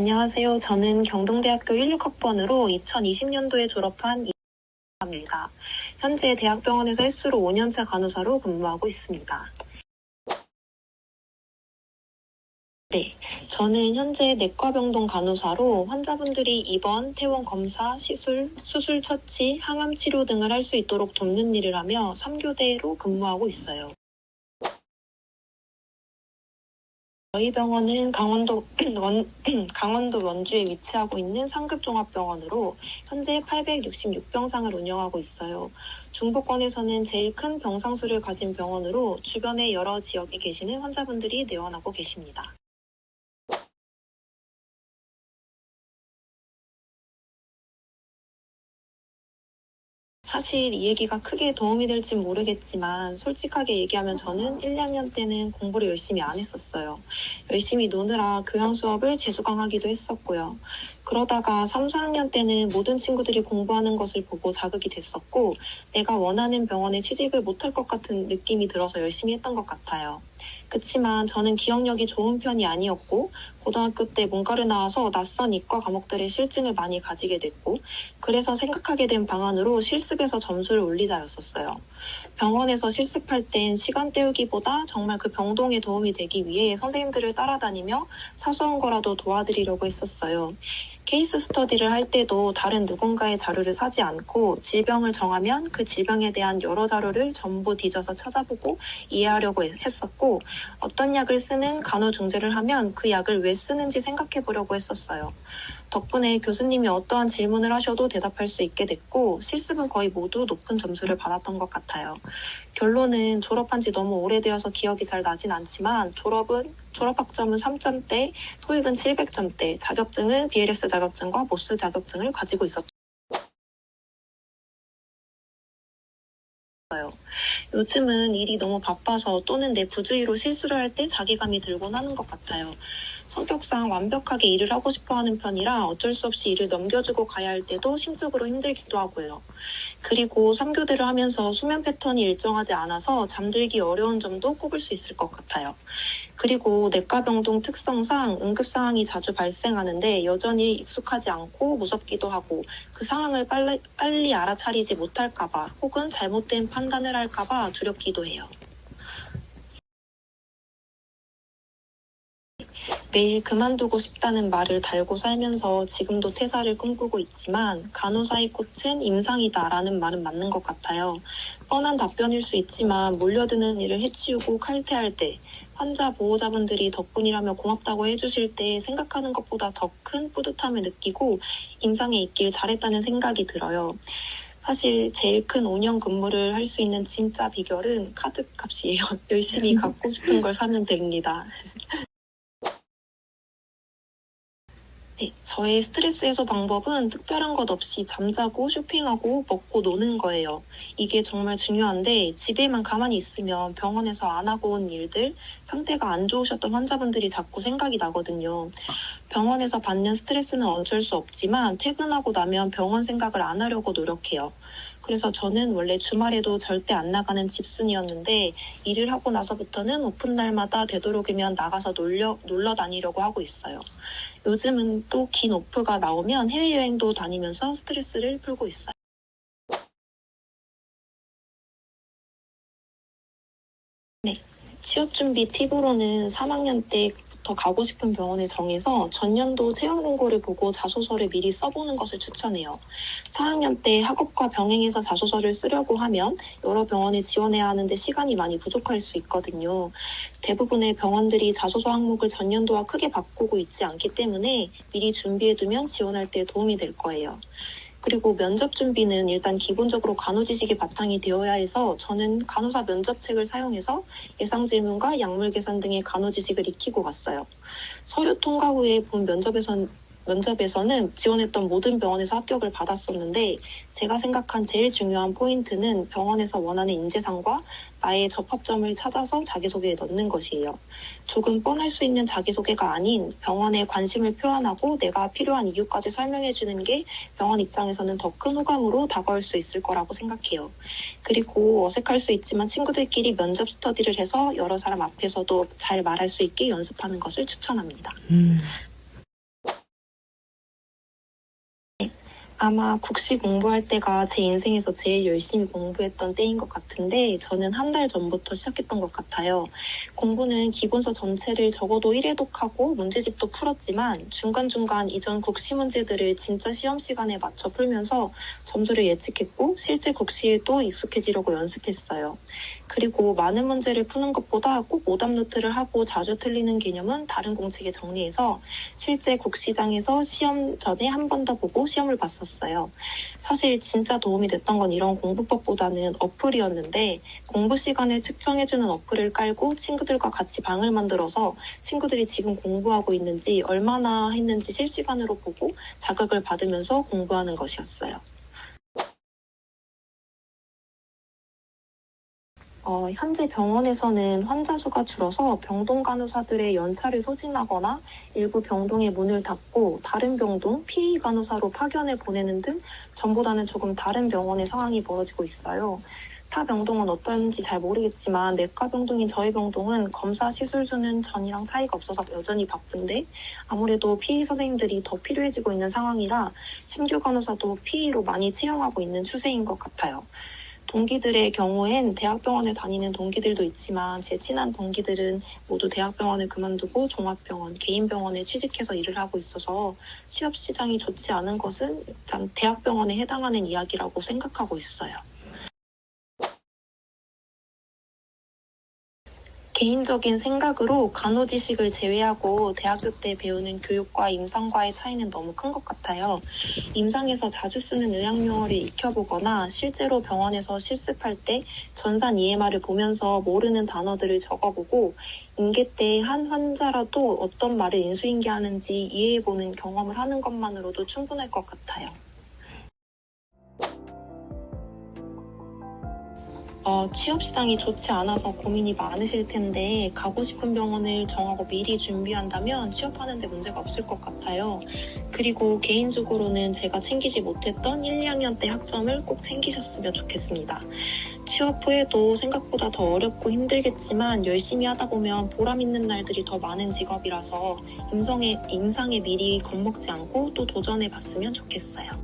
안녕하세요. 저는 경동대학교 16학번으로 2020년도에 졸업한 이입니다. 현재 대학병원에서 횟수로 5년차 간호사로 근무하고 있습니다. 네, 저는 현재 내과병동 간호사로 환자분들이 입원, 퇴원 검사, 시술, 수술 처치, 항암 치료 등을 할 수 있도록 돕는 일을 하며 3교대로 근무하고 있어요. 저희 병원은 강원도 원, 강원도 원주에 위치하고 있는 상급 종합병원으로 현재 866병상을 운영하고 있어요. 중부권에서는 제일 큰 병상수를 가진 병원으로 주변의 여러 지역에 계시는 환자분들이 내원하고 계십니다. 사실 이 얘기가 크게 도움이 될진 모르겠지만 솔직하게 얘기하면 저는 1, 2학년 때는 공부를 열심히 안 했었어요. 열심히 노느라 교양 수업을 재수강하기도 했었고요. 그러다가 3, 4학년 때는 모든 친구들이 공부하는 것을 보고 자극이 됐었고 내가 원하는 병원에 취직을 못할 것 같은 느낌이 들어서 열심히 했던 것 같아요. 그치만 저는 기억력이 좋은 편이 아니었고 고등학교 때 문과를 나와서 낯선 이과 과목들의 실증을 많이 가지게 됐고 그래서 생각하게 된 방안으로 실습에서 점수를 올리자였었어요. 병원에서 실습할 땐 시간 때우기보다 정말 그 병동에 도움이 되기 위해 선생님들을 따라다니며 사소한 거라도 도와드리려고 했었어요. 케이스 스터디를 할 때도 다른 누군가의 자료를 사지 않고 질병을 정하면 그 질병에 대한 여러 자료를 전부 뒤져서 찾아보고 이해하려고 했었고 어떤 약을 쓰는 간호중재를 하면 그 약을 왜 쓰는지 생각해 보려고 했었어요. 덕분에 교수님이 어떠한 질문을 하셔도 대답할 수 있게 됐고 실습은 거의 모두 높은 점수를 받았던 것 같아요. 결론은 졸업한 지 너무 오래되어서 기억이 잘 나진 않지만 졸업은 졸업학점은 3점대, 토익은 700점대, 자격증은 BLS 자격증과 모스 자격증을 가지고 있었어요. 요즘은 일이 너무 바빠서 또는 내 부주의로 실수를 할 때 자괴감이 들곤 하는 것 같아요. 성격상 완벽하게 일을 하고 싶어 하는 편이라 어쩔 수 없이 일을 넘겨주고 가야 할 때도 심적으로 힘들기도 하고요. 그리고 3교대를 하면서 수면 패턴이 일정하지 않아서 잠들기 어려운 점도 꼽을 수 있을 것 같아요. 그리고 내과 병동 특성상 응급 상황이 자주 발생하는데 여전히 익숙하지 않고 무섭기도 하고 그 상황을 빨리, 빨리 알아차리지 못할까봐 혹은 잘못된 판단을 할까봐 두렵기도 해요. 매일 그만두고 싶다는 말을 달고 살면서 지금도 퇴사를 꿈꾸고 있지만 간호사의 꽃은 임상이다라는 말은 맞는 것 같아요. 뻔한 답변일 수 있지만 몰려드는 일을 해치우고 칼퇴할 때 환자 보호자분들이 덕분이라며 고맙다고 해주실 때 생각하는 것보다 더 큰 뿌듯함을 느끼고 임상에 있길 잘했다는 생각이 들어요. 사실 제일 큰 5년 근무를 할 수 있는 진짜 비결은 카드 값이에요. 열심히 갖고 싶은 걸 사면 됩니다. 네, 저의 스트레스 해소 방법은 특별한 것 없이 잠자고 쇼핑하고 먹고 노는 거예요. 이게 정말 중요한데 집에만 가만히 있으면 병원에서 안 하고 온 일들, 상태가 안 좋으셨던 환자분들이 자꾸 생각이 나거든요. 병원에서 받는 스트레스는 어쩔 수 없지만 퇴근하고 나면 병원 생각을 안 하려고 노력해요. 그래서 저는 원래 주말에도 절대 안 나가는 집순이었는데 일을 하고 나서부터는 오픈 날마다 되도록이면 나가서 놀려, 놀러 다니려고 하고 있어요. 요즘은 또 긴 오프가 나오면 해외여행도 다니면서 스트레스를 풀고 있어요. 취업 준비 팁으로는 3학년 때부터 가고 싶은 병원을 정해서 전년도 채용 공고를 보고 자소서를 미리 써보는 것을 추천해요. 4학년 때 학업과 병행해서 자소서를 쓰려고 하면 여러 병원을 지원해야 하는데 시간이 많이 부족할 수 있거든요. 대부분의 병원들이 자소서 항목을 전년도와 크게 바꾸고 있지 않기 때문에 미리 준비해두면 지원할 때 도움이 될 거예요. 그리고 면접 준비는 일단 기본적으로 간호 지식이 바탕이 되어야 해서 저는 간호사 면접책을 사용해서 예상 질문과 약물 계산 등의 간호 지식을 익히고 갔어요. 서류 통과 후에 본 면접에선 면접에서는 지원했던 모든 병원에서 합격을 받았었는데 제가 생각한 제일 중요한 포인트는 병원에서 원하는 인재상과 나의 접합점을 찾아서 자기소개에 넣는 것이에요. 조금 뻔할 수 있는 자기소개가 아닌 병원에 관심을 표현하고 내가 필요한 이유까지 설명해 주는 게 병원 입장에서는 더 큰 호감으로 다가올 수 있을 거라고 생각해요. 그리고 어색할 수 있지만 친구들끼리 면접 스터디를 해서 여러 사람 앞에서도 잘 말할 수 있게 연습하는 것을 추천합니다. 음. 아마 국시 공부할 때가 제 인생에서 제일 열심히 공부했던 때인 것 같은데 저는 한 달 전부터 시작했던 것 같아요. 공부는 기본서 전체를 적어도 1회독하고 문제집도 풀었지만 중간중간 이전 국시 문제들을 진짜 시험 시간에 맞춰 풀면서 점수를 예측했고 실제 국시에도 익숙해지려고 연습했어요. 그리고 많은 문제를 푸는 것보다 꼭 오답 노트를 하고 자주 틀리는 개념은 다른 공책에 정리해서 실제 국시장에서 시험 전에 한 번 더 보고 시험을 봤었어요. 사실 진짜 도움이 됐던 건 이런 공부법보다는 어플이었는데 공부 시간을 측정해주는 어플을 깔고 친구들과 같이 방을 만들어서 친구들이 지금 공부하고 있는지 얼마나 했는지 실시간으로 보고 자극을 받으면서 공부하는 것이었어요. 어, 현재 병원에서는 환자 수가 줄어서 병동 간호사들의 연차를 소진하거나 일부 병동의 문을 닫고 다른 병동 PA 간호사로 파견을 보내는 등 전보다는 조금 다른 병원의 상황이 벌어지고 있어요. 타 병동은 어떤지 잘 모르겠지만 내과 병동인 저희 병동은 검사 시술 수는 전이랑 차이가 없어서 여전히 바쁜데 아무래도 PA 선생님들이 더 필요해지고 있는 상황이라 신규 간호사도 PA로 많이 채용하고 있는 추세인 것 같아요. 동기들의 경우엔 대학병원에 다니는 동기들도 있지만 제 친한 동기들은 모두 대학병원을 그만두고 종합병원, 개인병원에 취직해서 일을 하고 있어서 취업 시장이 좋지 않은 것은 일단 대학병원에 해당하는 이야기라고 생각하고 있어요. 개인적인 생각으로 간호지식을 제외하고 대학교 때 배우는 교육과 임상과의 차이는 너무 큰 것 같아요. 임상에서 자주 쓰는 의학용어를 익혀보거나 실제로 병원에서 실습할 때 전산 EMR을 보면서 모르는 단어들을 적어보고 인계 때 한 환자라도 어떤 말을 인수인계하는지 이해해보는 경험을 하는 것만으로도 충분할 것 같아요. 어, 취업 시장이 좋지 않아서 고민이 많으실 텐데 가고 싶은 병원을 정하고 미리 준비한다면 취업하는데 문제가 없을 것 같아요. 그리고 개인적으로는 제가 챙기지 못했던 1, 2학년 때 학점을 꼭 챙기셨으면 좋겠습니다. 취업 후에도 생각보다 더 어렵고 힘들겠지만 열심히 하다 보면 보람 있는 날들이 더 많은 직업이라서 임성에, 임상에 미리 겁먹지 않고 또 도전해 봤으면 좋겠어요.